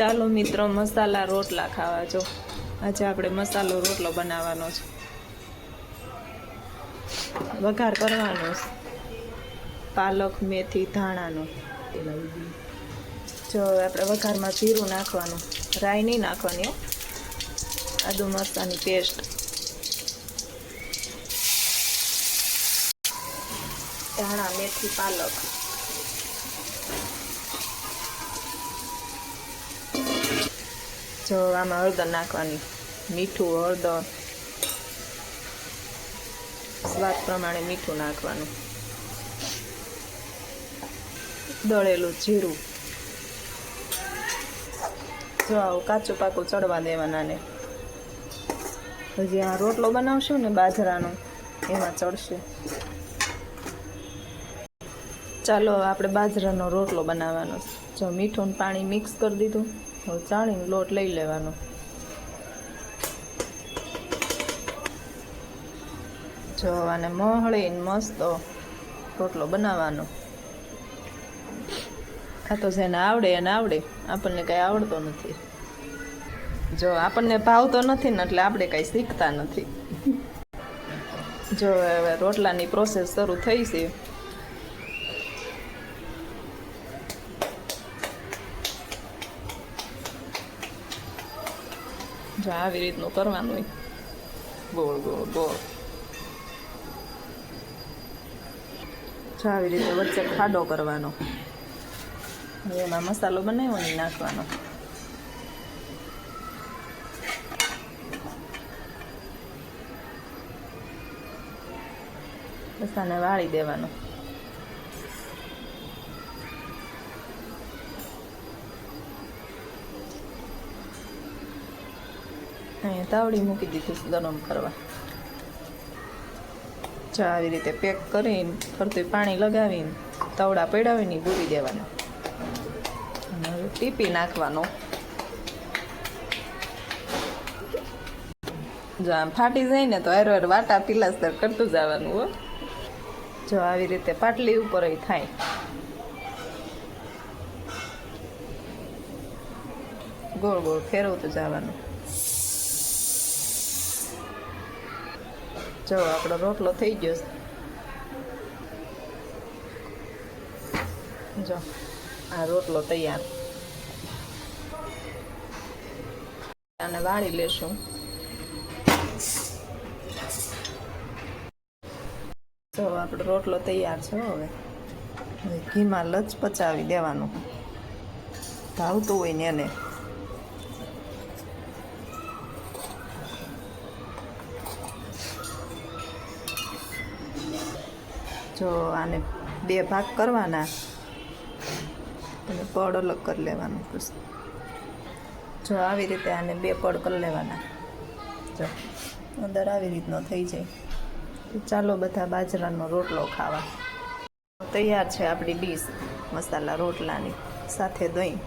ચાલો મિત્રો, મસાલા રોટલા ખાવા જો. આજે આપણે મસાલો રોટલો બનાવવાનો છે. વઘાર કરવાનો પાલક, મેથી, ધાણાનો. જો આપણે વઘારમાં જીરું નાખવાનું. રાઈ નહીં નાખવાની આદુ મરચાની પેસ્ટ. ધાણા, મેથી, પાલક. જો આમાં હળદર નાખવાની મીઠું હળદર સ્વાદ પ્રમાણે મીઠું નાખવાનું. દળેલું જીરું. જો આવું કાચું પાકું ચડવા દેવાના ને. હજી આ રોટલો બનાવશું ને બાજરાનો, એમાં ચડશે. ચાલો, આપણે બાજરાનો રોટલો બનાવવાનો. છે. જો મીઠું પાણી મિક્સ કરી દીધું, હવે ચાળીને લોટ લઈ લેવાનો. જો આને મહળીને મસ્ત રોટલો બનાવવાનો. આ તો જેને આવડે એને આવડે, આપણને કંઈ આવડતો નથી. જો આપણને ભાવતો નથી ને એટલે આપણે કંઈ શીખતા નથી. જો હવે રોટલાની પ્રોસેસ શરૂ થઈ છે. જો આવી રીતનું કરવાનું હોય ગોળ ગોળ ગોળ જો આવી રીતે વચ્ચે ખાડો કરવાનો એમાં મસાલો બનાવ્યો ને નાખવાનો બસ વાળી દેવાનો અહીંયા તાવડી મૂકી દીધી છે ગરમ કરવા. જો આવી રીતે પેક કરીને ફરતું પાણી લગાવીને તવડા પડાવીને ભૂરી દેવાના. અને ટીપી નાખવાનો. જો આમ ફાટી જાય ને તો હારો હાર વાટા પિલાસ્તર કરતું જવાનું હો. જો આવી રીતે પાટલી ઉપર થાય. ગોળ ગોળ ફેરવતું જવાનું. જો આપણો રોટલો થઈ ગયો. જો, આ રોટલો તૈયાર. અને વાળી લેશું. જો, આપણો રોટલો તૈયાર છે હવે. હવે ઘીમાં લચ પચાવી દેવાનું. ભાવતું હોય ને એને. જો આને બે ભાગ કરવાના અને પડ અલગ કરી લેવાનું જો આવી રીતે આને બે પડ કરી લેવાના. જો અંદર આવી રીતનો થઈ જાય. ચાલો બધા બાજરાનો રોટલો ખાવા. તૈયાર છે આપણી ડીશ, મસાલા રોટલાની, સાથે દહીં.